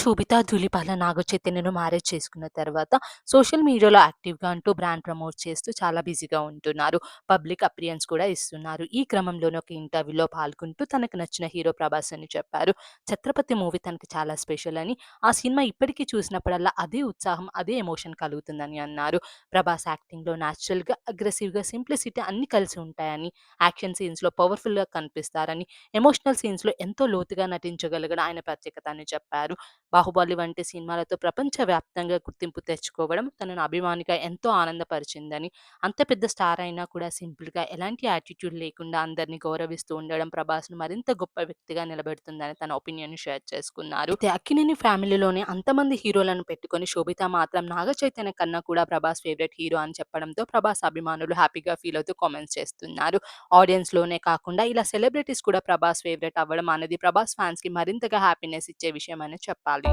శోభిత ధూళిపాల నాగ చైతన్యను marriage చేసుకున్న తర్వాత social మీడియాలో యాక్టివ్‌గా అంటూ బ్రాండ్ ప్రమోట్ చేస్తూ చాలా బిజీగా ఉంటున్నారు. పబ్లిక్ అపియరెన్స్ కూడా ఇస్తున్నారు. ఈ క్రమంలోనే ఒక ఇంటర్వ్యూలో పాల్గొంటూ తనకు నచ్చిన హీరో ప్రభాస్ అని చెప్పారు. 'ఛత్రపతి' మూవీ తనకి చాలా స్పెషల్ అని, ఆ సినిమా ఇప్పటికీ చూసినప్పుడల్లా అదే ఉత్సాహం, అదే ఎమోషన్ కలుగుతుందని అన్నారు. ప్రభాస్ యాక్టింగ్‌లో న్యాచురల్గా అగ్రెసివ్‌గా, సింప్లిసిటీ అన్ని కలిసి ఉంటాయని, యాక్షన్ సీన్స్‌లో పవర్‌ఫుల్‌గా కనిపిస్తారని, ఎమోషనల్ సీన్స్‌లో ఎంతో లోతుగా నటించగలగడం ఆయన ప్రత్యేకత అని చెప్పారు. 'బాహుబలి' వంటి సినిమాలతో ప్రపంచవ్యాప్తంగా గుర్తింపు తెచ్చుకోవడం తనను అభిమానిగా ఎంతో ఆనందపరిచిందని, అంత పెద్ద స్టార్ అయినా కూడా సింపుల్‌గా ఎలాంటి యాటిట్యూడ్ లేకుండా అందరిని గౌరవిస్తూ ఉండడం ప్రభాస్‌ను మరింత గొప్ప వ్యక్తిగా నిలబెడుతుందని తన ఒపీనియన్ షేర్ చేసుకున్నారు. అక్కినేని ఫ్యామిలీలోనే అంతమంది హీరోలను పెట్టుకొని శోభిత మాత్రం నాగ చైతన్య కన్నా కూడా ప్రభాస్ ఫేవరెట్ హీరో అని చెప్పడంతో ప్రభాస్ అభిమానులు హ్యాపీగా ఫీల్ అవుతూ కామెంట్స్ చేస్తున్నారు. ఆడియన్స్‌లోనే కాకుండా ఇలా సెలబ్రిటీస్ కూడా ప్రభాస్ ఫేవరెట్ అవ్వడం అనేది ప్రభాస్ ఫ్యాన్స్‌కి మరింతగా హ్యాపీనెస్ ఇచ్చే విషయం అని చెప్పారు 八零